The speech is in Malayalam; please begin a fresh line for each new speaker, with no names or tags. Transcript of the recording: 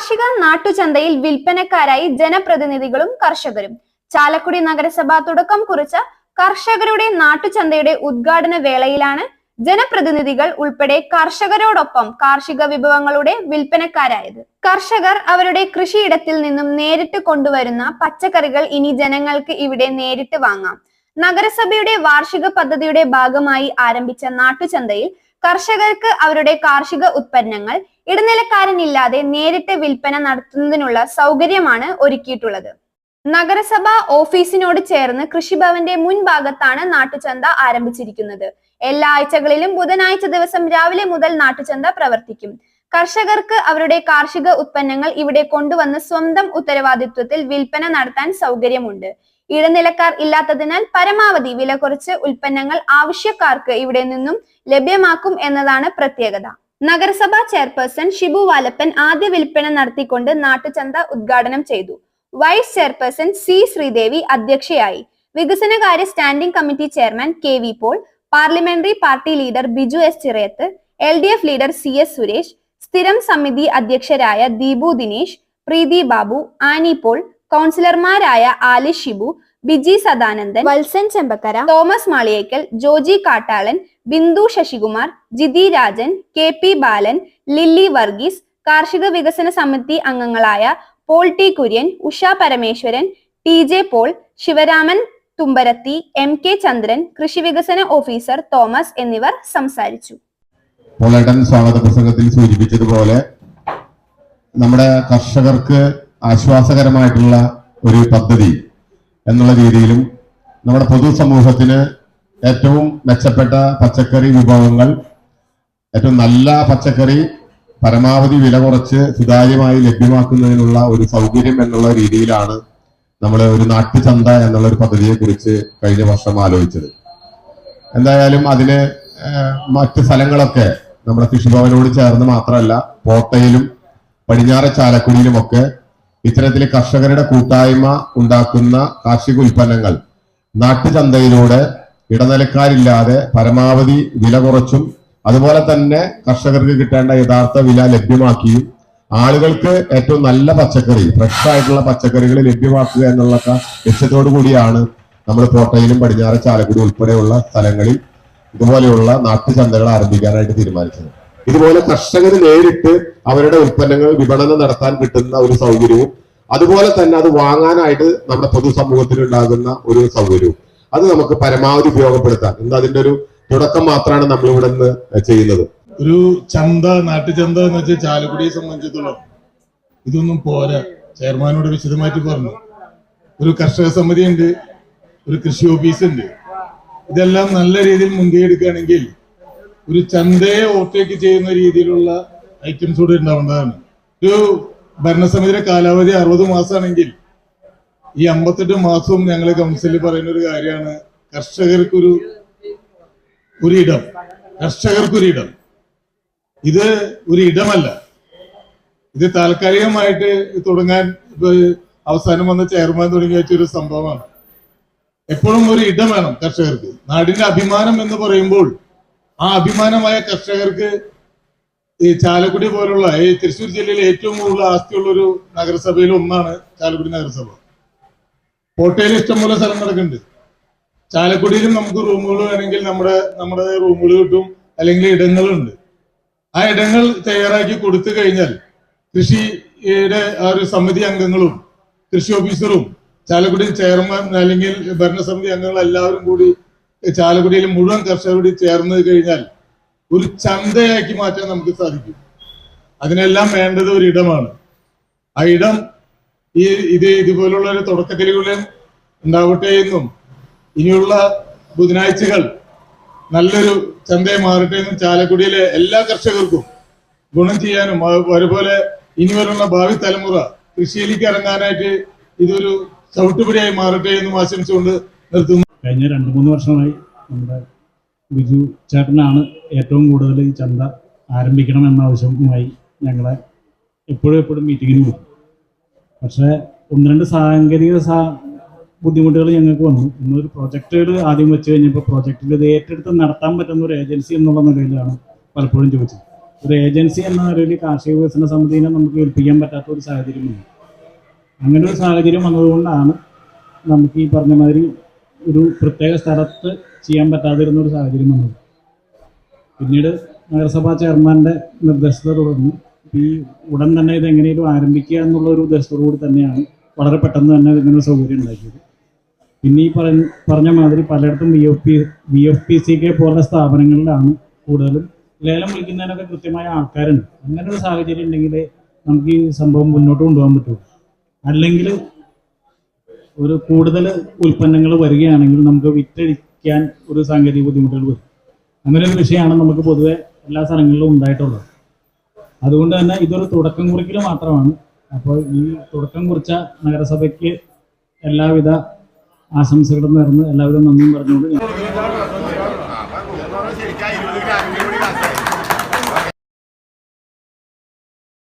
കാർഷിക നാട്ടുചന്തയിൽ വിൽപ്പനക്കാരായി ജനപ്രതിനിധികളും കർഷകരും. ചാലക്കുടി നഗരസഭ തുടക്കം കുറിച്ച കർഷകരുടെ നാട്ടുചന്തയുടെ ഉദ്ഘാടന വേളയിലാണ് ജനപ്രതിനിധികൾ ഉൾപ്പെടെ കർഷകരോടൊപ്പം കാർഷിക വിഭവങ്ങളുടെ വിൽപ്പനക്കാരായത്. കർഷകർ അവരുടെ കൃഷിയിടത്തിൽ നിന്നും നേരിട്ട് കൊണ്ടുവരുന്ന പച്ചക്കറികൾ ഇനി ജനങ്ങൾക്ക് ഇവിടെ നേരിട്ട് വാങ്ങാം. നഗരസഭയുടെ വാർഷിക പദ്ധതിയുടെ ഭാഗമായി ആരംഭിച്ച നാട്ടുചന്തയിൽ കർഷകർക്ക് അവരുടെ കാർഷിക ഉത്പന്നങ്ങൾ ഇടനിലക്കാരനില്ലാതെ നേരിട്ട് വിൽപ്പന നടത്തുന്നതിനുള്ള സൗകര്യമാണ് ഒരുക്കിയിട്ടുള്ളത്. നഗരസഭ ഓഫീസിനോട് ചേർന്ന് കൃഷിഭവന്റെ മുൻഭാഗത്താണ് നാട്ടുചന്ത ആരംഭിച്ചിരിക്കുന്നത്. എല്ലാ ആഴ്ചകളിലും ബുധനാഴ്ച ദിവസം രാവിലെ മുതൽ നാട്ടുചന്ത പ്രവർത്തിക്കും. കർഷകർക്ക് അവരുടെ കാർഷിക ഉത്പന്നങ്ങൾ ഇവിടെ കൊണ്ടുവന്ന് സ്വന്തം ഉത്തരവാദിത്വത്തിൽ വിൽപ്പന നടത്താൻ സൗകര്യമുണ്ട്. ഇടനിലക്കാർ ഇല്ലാത്തതിനാൽ പരമാവധി വില കുറച്ച് ഉൽപ്പന്നങ്ങൾ ആവശ്യക്കാർക്ക് ഇവിടെ നിന്നും ലഭ്യമാക്കും എന്നതാണ് പ്രത്യേകത. നഗരസഭാ ചെയർപേഴ്സൺ ഷിബു വാലപ്പൻ ആദ്യ വിൽപ്പന നടത്തിക്കൊണ്ട് നാട്ടുചന്ത ഉദ്ഘാടനം ചെയ്തു. വൈസ് ചെയർപേഴ്സൺ സി ശ്രീദേവി അധ്യക്ഷയായി. വികസനകാര്യ standing committee chairman K V Paul parliamentary party leader Biju S Chirayath L D F leader C S Suresh സ്ഥിരം സമിതി അധ്യക്ഷരായ ദീപു ദിനേശ് പ്രീതി ബാബു ആനി പോൾ കൗൺസിലർമാരായ Ali Shibu Biji Sadanandan Valsan Chembakkara Thomas Maliyekkal Joji Kattalan Bindu Sasikumar Jithi Rajan K P Balan Lilly Varghese കാർഷിക വികസന സമിതി അംഗങ്ങളായ Paul T Kurian Usha Parameswaran T J Paul Sivaraman Thumbarathi M K Chandran കൃഷി വികസന ഓഫീസർ തോമസ് എന്നിവർ സംസാരിച്ചു.
പോളേട്ടൻ സ്വാഗത പ്രസംഗത്തിൽ സൂചിപ്പിച്ചതുപോലെ നമ്മുടെ കർഷകർക്ക് ആശ്വാസകരമായിട്ടുള്ള ഒരു പദ്ധതി എന്നുള്ള രീതിയിലും നമ്മുടെ പൊതുസമൂഹത്തിന് ഏറ്റവും മെച്ചപ്പെട്ട പച്ചക്കറി വിഭവങ്ങൾ ഏറ്റവും നല്ല പച്ചക്കറി പരമാവധി വില കുറച്ച് സുതാര്യമായി ലഭ്യമാക്കുന്നതിനുള്ള ഒരു സൗകര്യം എന്നുള്ള രീതിയിലാണ് നമ്മൾ ഒരു നാട്ടുചന്ത എന്നുള്ള ഒരു പദ്ധതിയെ കുറിച്ച് കഴിഞ്ഞ വർഷം ആലോചിച്ചത്. എന്തായാലും അതിന് മറ്റ് സ്ഥലങ്ങളൊക്കെ നമ്മുടെ കൃഷിഭവനോട് ചേർന്ന് മാത്രമല്ല കോട്ടയിലും പടിഞ്ഞാറെ ചാലക്കുടിയിലുമൊക്കെ ഇത്തരത്തിൽ കർഷകരുടെ കൂട്ടായ്മ ഉണ്ടാക്കുന്ന കാർഷിക ഉൽപ്പന്നങ്ങൾ നാട്ടുചന്തയിലൂടെ ഇടനിലക്കാരില്ലാതെ പരമാവധി വില കുറച്ചും അതുപോലെ തന്നെ കർഷകർക്ക് കിട്ടേണ്ട യഥാർത്ഥ വില ലഭ്യമാക്കിയും ആളുകൾക്ക് ഏറ്റവും നല്ല പച്ചക്കറി ഫ്രഷ് ആയിട്ടുള്ള പച്ചക്കറികൾ ലഭ്യമാക്കുക എന്നുള്ള ലക്ഷ്യത്തോടു കൂടിയാണ് നമ്മൾ കോട്ടയിലും പടിഞ്ഞാറ് ചാലക്കുടി ഉൾപ്പെടെയുള്ള സ്ഥലങ്ങളിൽ ഇതുപോലെയുള്ള നാട്ടുചന്തകൾ ആരംഭിക്കാനായിട്ട് തീരുമാനിച്ചത്. ഇതുപോലെ കർഷകർ നേരിട്ട് അവരുടെ ഉൽപ്പന്നങ്ങൾ വിപണനം നടത്താൻ കിട്ടുന്ന ഒരു സൗകര്യവും അതുപോലെ തന്നെ അത് വാങ്ങാനായിട്ട് നമ്മുടെ പൊതുസമൂഹത്തിൽ ഉണ്ടാകുന്ന ഒരു സൗകര്യവും. അത് നമുക്ക് പരമാവധി ഉപയോഗപ്പെടുത്താം. ഇന്ന് അതിന്റെ ഒരു തുടക്കം മാത്രമാണ് നമ്മൾ ഇവിടെ നിന്ന് ചെയ്യുന്നത്.
ഒരു ചന്ത നാട്ടുചന്ത എന്ന് വെച്ചാൽ ചാലക്കുടിയെ സംബന്ധിച്ചിടത്തോളം ഇതൊന്നും പോരാ. ചെയർമാനോട് വിശദമായിട്ട് പറഞ്ഞു. ഒരു കർഷക സമിതി ഉണ്ട് ഒരു കൃഷി ഓഫീസ് ഉണ്ട്. ഇതെല്ലാം നല്ല രീതിയിൽ മുൻകൈ എടുക്കുകയാണെങ്കിൽ ഒരു ചന്തയെ ഓവർടേക്ക് ചെയ്യുന്ന രീതിയിലുള്ള ഐറ്റംസ് കൂടെ ഉണ്ടാവേണ്ടതാണ്. ഒരു ഭരണസമിതിയുടെ കാലാവധി അറുപത് മാസമാണെങ്കിൽ ഈ അമ്പത്തെട്ട് മാസവും ഞങ്ങൾ കൗൺസിലിൽ പറയുന്ന ഒരു കാര്യമാണ്. കർഷകർക്കൊരു ഒരു ഇടം. കർഷകർക്കൊരു ഇടം. ഇത് ഒരു ഇടമല്ല. ഇത് താൽക്കാലികമായിട്ട് തുടങ്ങാൻ അവസാനം വന്ന ചെയർമാൻ തുടങ്ങി വെച്ച ഒരു സംഭവമാണ്. എപ്പോഴും ഒരു ഇടം വേണം കർഷകർക്ക്. നാടിന്റെ അഭിമാനം എന്ന് പറയുമ്പോൾ ആ അഭിമാനമായ കർഷകർക്ക് ഈ ചാലക്കുടി പോലുള്ള ഈ തൃശ്ശൂർ ജില്ലയിലെ ഏറ്റവും കൂടുതൽ ആസ്തിയുള്ള ഒരു നഗരസഭയിൽ ഒന്നാണ് ചാലക്കുടി നഗരസഭ. കോട്ടയിൽ ഇഷ്ടംപോലെ സ്ഥലം കിടക്കുന്നുണ്ട് ചാലക്കുടിയിലും നമുക്ക് റൂമുകൾ വേണമെങ്കിൽ നമ്മുടെ നമ്മുടെ റൂമുകൾ കിട്ടും അല്ലെങ്കിൽ ഇടങ്ങളുണ്ട്. ആ ഇടങ്ങൾ തയ്യാറാക്കി കൊടുത്തു കഴിഞ്ഞാൽ കൃഷിയുടെ ആ ഒരു സമിതി അംഗങ്ങളും കൃഷി ഓഫീസറും ചാലക്കുടി ചെയർമാൻ അല്ലെങ്കിൽ ഭരണസമിതി അംഗങ്ങൾ എല്ലാവരും കൂടി ചാലക്കുടിയിലെ മുഴുവൻ കർഷകരോട് ചേർന്ന് കഴിഞ്ഞാൽ ഒരു ചന്തയാക്കി മാറ്റാൻ നമുക്ക് സാധിക്കും. അതിനെല്ലാം വേണ്ടത് ഒരു ഇടമാണ്. ആ ഇടം ഈ ഇത് ഇതുപോലുള്ള ഒരു തുടക്കത്തിലൂടെ ഉണ്ടാവട്ടെ എന്നും ഇനിയുള്ള ബുധനാഴ്ചകൾ നല്ലൊരു ചന്തയെ മാറട്ടെ എന്നും ചാലക്കുടിയിലെ എല്ലാ കർഷകർക്കും ഗുണം ചെയ്യാനും അതുപോലെ ഇനി വരുന്ന ഭാവി തലമുറ കൃഷിയിലേക്ക് ഇറങ്ങാനായിട്ട് ഇതൊരു ചവിട്ടുപടിയായി മാറട്ടെ എന്നും ആശംസിച്ചുകൊണ്ട് നിർത്തുന്നു.
കഴിഞ്ഞ രണ്ട് മൂന്ന് വർഷമായി നമ്മുടെ ബിജു ചേട്ടനാണ് ഏറ്റവും കൂടുതൽ ഈ ചന്ത ആരംഭിക്കണം എന്ന ആവശ്യവുമായി ഞങ്ങളെ എപ്പോഴും എപ്പോഴും മീറ്റിങ്ങിന് പോകും. പക്ഷേ ഒന്ന് രണ്ട് സാങ്കേതിക സാ ബുദ്ധിമുട്ടുകൾ ഞങ്ങൾക്ക് വന്നു. ഇന്നൊരു പ്രൊജക്റ്റുകൾ ആദ്യം വെച്ച് കഴിഞ്ഞപ്പോൾ പ്രോജക്റ്റിൽ ഇത് ഏറ്റെടുത്ത് നടത്താൻ പറ്റുന്ന ഒരു ഏജൻസി എന്നുള്ള നിലയിലാണ് പലപ്പോഴും ചോദിച്ചത്. ഒരു ഏജൻസി എന്ന നിലയിൽ കാർഷിക വികസന സമിതിനെ നമുക്ക് ഏൽപ്പിക്കാൻ പറ്റാത്ത ഒരു സാഹചര്യമുണ്ട് അങ്ങനെ ഒരു സാഹചര്യം വന്നതുകൊണ്ടാണ് നമുക്ക് ഈ പറഞ്ഞ മാതിരി ഒരു പ്രത്യേക സ്ഥലത്ത് ചെയ്യാൻ പറ്റാതിരുന്ന ഒരു സാഹചര്യം വന്നത് പിന്നീട് നഗരസഭാ ചെയർമാന്റെ നിർദ്ദേശത്തെ തുടർന്ന് ഈ ഉടൻ തന്നെ ഇത് എങ്ങനെയും ആരംഭിക്കുക എന്നുള്ള ഒരു ഉദ്ദേശത്തോടു കൂടി തന്നെയാണ് വളരെ പെട്ടെന്ന് തന്നെ ഇതിനൊരു സൗകര്യം ഉണ്ടാക്കിയത്. പിന്നെ ഈ പറഞ്ഞ പറഞ്ഞ മാതിരി പലയിടത്തും V F P V F P C K പോലുള്ള സ്ഥാപനങ്ങളിലാണ് കൂടുതലും ലേലം വിളിക്കുന്നതിനൊക്കെ കൃത്യമായ ആൾക്കാരുണ്ട്. അങ്ങനെ ഒരു സാഹചര്യം ഉണ്ടെങ്കിൽ നമുക്ക് ഈ സംഭവം മുന്നോട്ട് കൊണ്ടുപോകാൻ പറ്റുള്ളൂ. അല്ലെങ്കിൽ ഒരു കൂടുതൽ ഉൽപ്പന്നങ്ങൾ വരികയാണെങ്കിൽ നമുക്ക് വിറ്റഴിക്കാൻ ഒരു സാങ്കേതിക ബുദ്ധിമുട്ടുകൾ വരും. അങ്ങനെ ഒരു വിഷയമാണ് നമുക്ക് പൊതുവെ എല്ലാ സ്ഥലങ്ങളിലും ഉണ്ടായിട്ടുള്ളത്. അതുകൊണ്ട് തന്നെ ഇതൊരു തുടക്കം കുറിക്കൽ മാത്രമാണ്. അപ്പോൾ ഈ തുടക്കം കുറിച്ച നഗരസഭയ്ക്ക് എല്ലാവിധ ആശംസകളും നേർന്ന് എല്ലാവരും നന്ദിയും പറഞ്ഞുകൊണ്ട്